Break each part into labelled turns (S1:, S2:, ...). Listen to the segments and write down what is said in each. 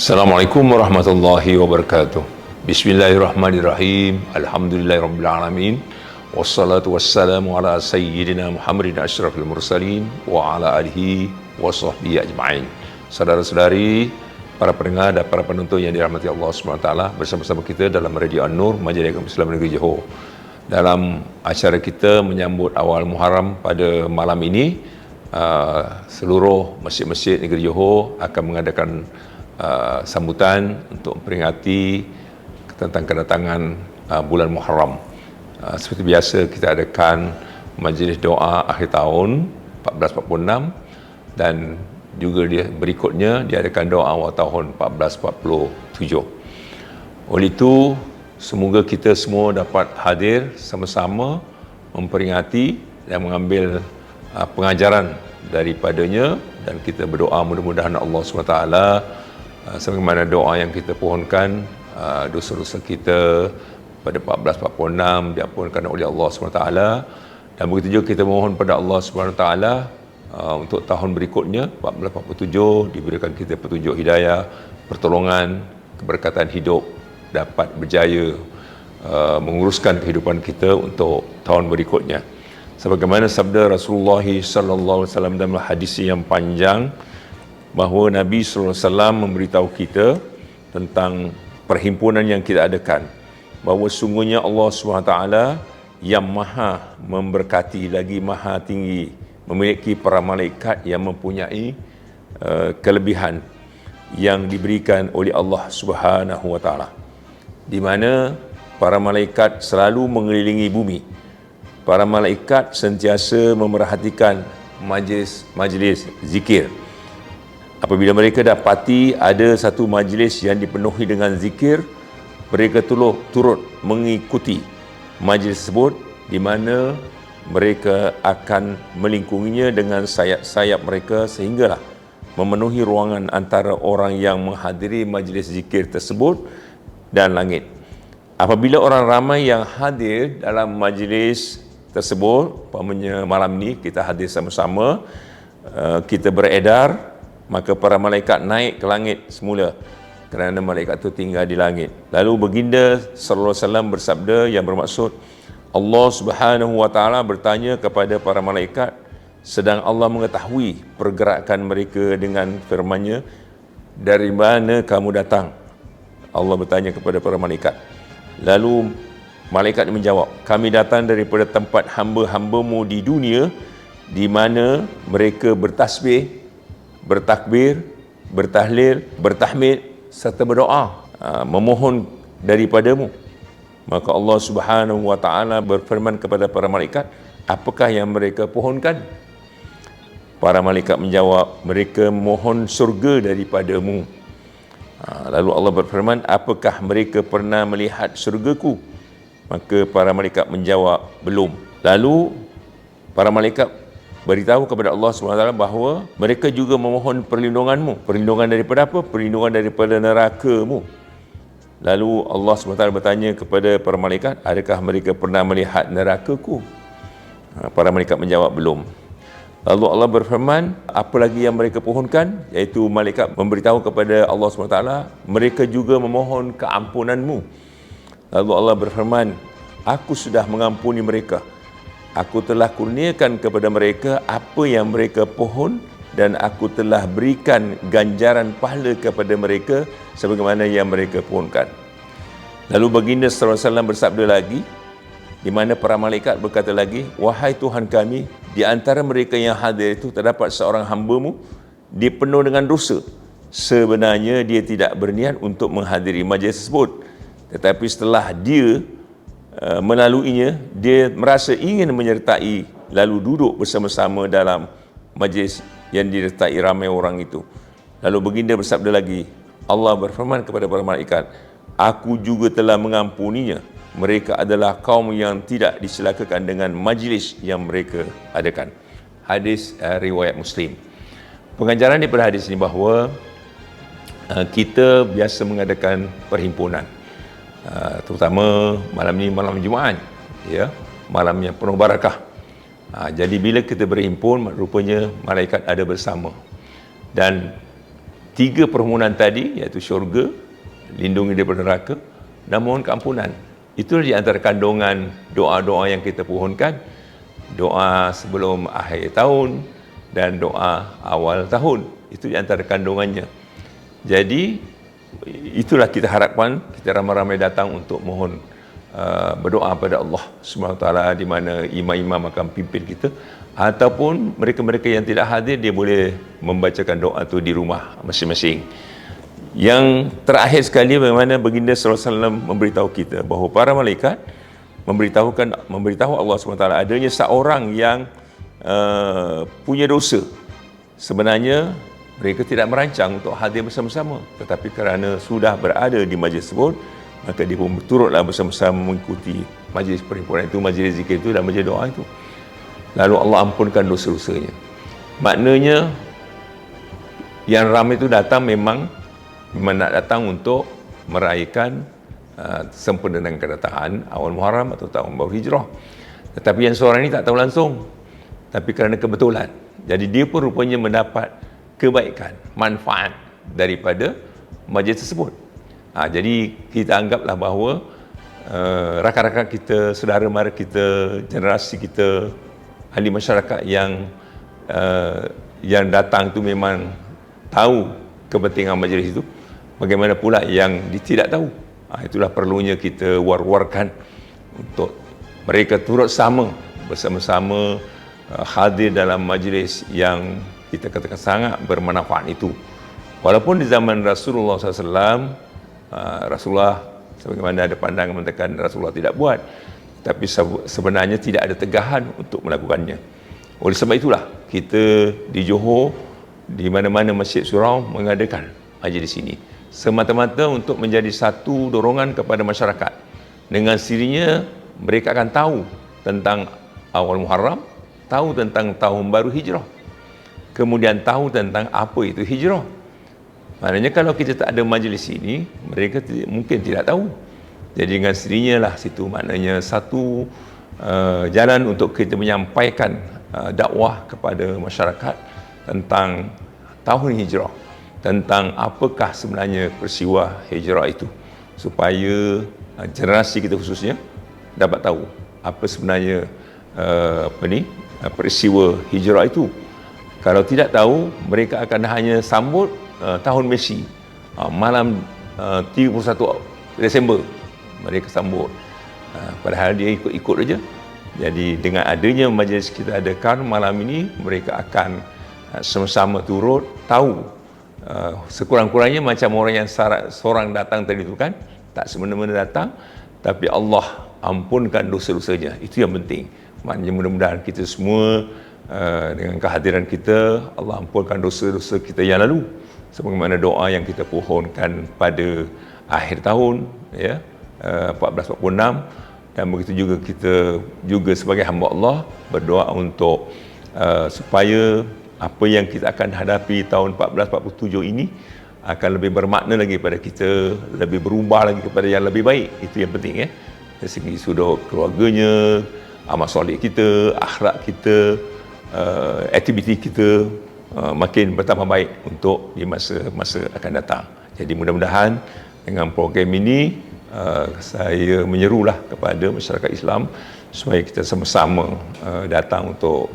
S1: Assalamualaikum warahmatullahi wabarakatuh. Bismillahirrahmanirrahim. Alhamdulillahirabbil Wassalatu wassalamu ala sayyidina Muhammadin asyrafil mursalin wa ala alihi wa sahbihi ajma'in. Saudara-saudari, para pendengar dan para penonton yang dirahmati Allah SWT bersama-sama kita dalam Radio An-Nur Majlis Agama Islam Negeri Johor. Dalam acara kita menyambut awal Muharram pada malam ini, uh, seluruh masjid-masjid negeri Johor akan mengadakan uh, sambutan untuk memperingati tentang kedatangan uh, bulan Muharram. Uh, seperti biasa kita adakan majlis doa akhir tahun 1446 dan juga dia berikutnya diadakan doa awal tahun 1447. Oleh itu, semoga kita semua dapat hadir sama-sama memperingati dan mengambil uh, pengajaran daripadanya dan kita berdoa mudah-mudahan Allah SWT uh, sebagaimana doa yang kita pohonkan uh, dosa-dosa kita pada 1446 diampunkan oleh Allah SWT dan begitu juga kita mohon pada Allah SWT uh, untuk tahun berikutnya 1447 diberikan kita petunjuk hidayah pertolongan keberkatan hidup dapat berjaya menguruskan kehidupan kita untuk tahun berikutnya. Sebagaimana sabda Rasulullah sallallahu alaihi wasallam dalam hadis yang panjang bahawa Nabi wasallam memberitahu kita tentang perhimpunan yang kita adakan. Bahawa sungguhnya Allah SWT yang maha memberkati lagi maha tinggi memiliki para malaikat yang mempunyai uh, kelebihan yang diberikan oleh Allah Subhanahu wa taala. Di mana para malaikat selalu mengelilingi bumi. Para malaikat sentiasa memerhatikan majlis majlis zikir Apabila mereka dapati ada satu majlis yang dipenuhi dengan zikir, mereka turut, turut mengikuti majlis tersebut di mana mereka akan melingkunginya dengan sayap-sayap mereka sehinggalah memenuhi ruangan antara orang yang menghadiri majlis zikir tersebut dan langit. Apabila orang ramai yang hadir dalam majlis tersebut, umpamanya malam ini kita hadir sama-sama, uh, kita beredar maka para malaikat naik ke langit semula kerana malaikat itu tinggal di langit. Lalu baginda sallallahu alaihi wasallam bersabda yang bermaksud Allah Subhanahu wa taala bertanya kepada para malaikat sedang Allah mengetahui pergerakan mereka dengan firman-Nya dari mana kamu datang? Allah bertanya kepada para malaikat. Lalu malaikat menjawab, kami datang daripada tempat hamba-hambamu di dunia di mana mereka bertasbih bertakbir, bertahlil, bertahmid serta berdoa, ha, memohon daripadamu. Maka Allah Subhanahu wa taala berfirman kepada para malaikat, apakah yang mereka pohonkan? Para malaikat menjawab, mereka mohon surga daripadamu. Ha, lalu Allah berfirman, apakah mereka pernah melihat surgaku? Maka para malaikat menjawab, belum. Lalu para malaikat beritahu kepada Allah SWT bahawa mereka juga memohon perlindunganmu. Perlindungan daripada apa? Perlindungan daripada neraka-Mu. Lalu Allah SWT bertanya kepada para malaikat, adakah mereka pernah melihat neraka-Ku? Ha, para malaikat menjawab, belum. Lalu Allah berfirman, apa lagi yang mereka pohonkan? Iaitu malaikat memberitahu kepada Allah SWT, mereka juga memohon keampunanmu. Lalu Allah berfirman, aku sudah mengampuni mereka aku telah kurniakan kepada mereka apa yang mereka pohon dan aku telah berikan ganjaran pahala kepada mereka sebagaimana yang mereka pohonkan. Lalu baginda SAW bersabda lagi, di mana para malaikat berkata lagi, Wahai Tuhan kami, di antara mereka yang hadir itu terdapat seorang hambamu dipenuh dengan dosa. Sebenarnya dia tidak berniat untuk menghadiri majlis tersebut. Tetapi setelah dia Uh, melaluinya dia merasa ingin menyertai lalu duduk bersama-sama dalam majlis yang disertai ramai orang itu. Lalu baginda bersabda lagi Allah berfirman kepada para malaikat aku juga telah mengampuninya. Mereka adalah kaum yang tidak diselakakan dengan majlis yang mereka adakan hadis uh, riwayat muslim. Pengajaran daripada hadis ini bahawa uh, kita biasa mengadakan perhimpunan Ah, terutama malam ni malam Jumaat ya malam yang penuh barakah ha, jadi bila kita berhimpun rupanya malaikat ada bersama dan tiga permohonan tadi iaitu syurga, lindungi daripada neraka dan mohon keampunan. Itu di antara kandungan doa-doa yang kita pohonkan. Doa sebelum akhir tahun dan doa awal tahun. Itu di antara kandungannya. Jadi itulah kita harapkan kita ramai-ramai datang untuk mohon uh, berdoa pada Allah SWT di mana imam-imam akan pimpin kita ataupun mereka-mereka yang tidak hadir dia boleh membacakan doa tu di rumah masing-masing. Yang terakhir sekali bagaimana baginda sallallahu alaihi wasallam memberitahu kita bahawa para malaikat memberitahukan memberitahu Allah SWT adanya seorang yang uh, punya dosa. Sebenarnya mereka tidak merancang untuk hadir bersama-sama. Tetapi kerana sudah berada di majlis tersebut maka dia pun turutlah bersama-sama mengikuti majlis perhimpunan itu, majlis zikir itu dan majlis doa itu. Lalu Allah ampunkan dosa-dosanya. Maknanya yang ramai itu datang memang memang nak datang untuk meraihkan uh, sempurna dengan kedatangan awal Muharram atau tahun baru hijrah. Tetapi yang seorang ini tak tahu langsung. Tapi kerana kebetulan. Jadi dia pun rupanya mendapat kebaikan, manfaat daripada majlis tersebut. Ha, jadi kita anggaplah bahawa uh, rakan-rakan kita, saudara mara kita, generasi kita, ahli masyarakat yang uh, yang datang itu memang tahu kepentingan majlis itu. Bagaimana pula yang tidak tahu? Ha, itulah perlunya kita war-warkan untuk mereka turut sama bersama-sama uh, hadir dalam majlis yang kita katakan sangat bermanfaat itu. Walaupun di zaman Rasulullah SAW, uh, Rasulullah sebagaimana ada pandangan mengatakan Rasulullah tidak buat, tapi sebenarnya tidak ada tegahan untuk melakukannya. Oleh sebab itulah kita di Johor di mana-mana Masjid Surau mengadakan majlis ini semata-mata untuk menjadi satu dorongan kepada masyarakat. Dengan sirinya mereka akan tahu tentang awal Muharram, tahu tentang tahun baru Hijrah kemudian tahu tentang apa itu hijrah. Maknanya kalau kita tak ada majlis ini, mereka mungkin tidak tahu. Jadi dengan sendirinya lah situ maknanya satu uh, jalan untuk kita menyampaikan uh, dakwah kepada masyarakat tentang tahun hijrah. Tentang apakah sebenarnya peristiwa hijrah itu. Supaya uh, generasi kita khususnya dapat tahu apa sebenarnya uh, apa ni, uh, peristiwa hijrah itu. Kalau tidak tahu, mereka akan hanya sambut uh, tahun Messi. Uh, malam uh, 31 Desember, mereka sambut. Uh, padahal dia ikut-ikut saja. Jadi dengan adanya majlis kita adakan malam ini, mereka akan uh, sama-sama turut tahu uh, sekurang-kurangnya macam orang yang seorang datang tadi itu kan, tak semena-mena datang, tapi Allah ampunkan dosa-dosanya. Itu yang penting. Maknanya mudah-mudahan kita semua Uh, dengan kehadiran kita Allah ampunkan dosa-dosa kita yang lalu. Sebagaimana doa yang kita pohonkan pada akhir tahun ya uh, 1446 dan begitu juga kita juga sebagai hamba Allah berdoa untuk uh, supaya apa yang kita akan hadapi tahun 1447 ini akan lebih bermakna lagi pada kita lebih berubah lagi kepada yang lebih baik. Itu yang penting ya. Dari segi sudut keluarganya amal soleh kita akhlak kita uh, aktiviti kita uh, makin bertambah baik untuk di masa-masa akan datang. Jadi mudah-mudahan dengan program ini uh, saya menyerulah kepada masyarakat Islam supaya kita sama-sama uh, datang untuk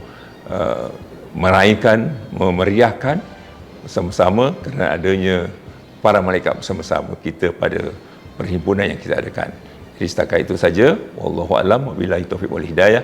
S1: uh, meraihkan, memeriahkan bersama-sama kerana adanya para malaikat bersama-sama kita pada perhimpunan yang kita adakan. Jadi setakat itu saja. Wallahu a'lam. Wabillahi taufiq wal hidayah.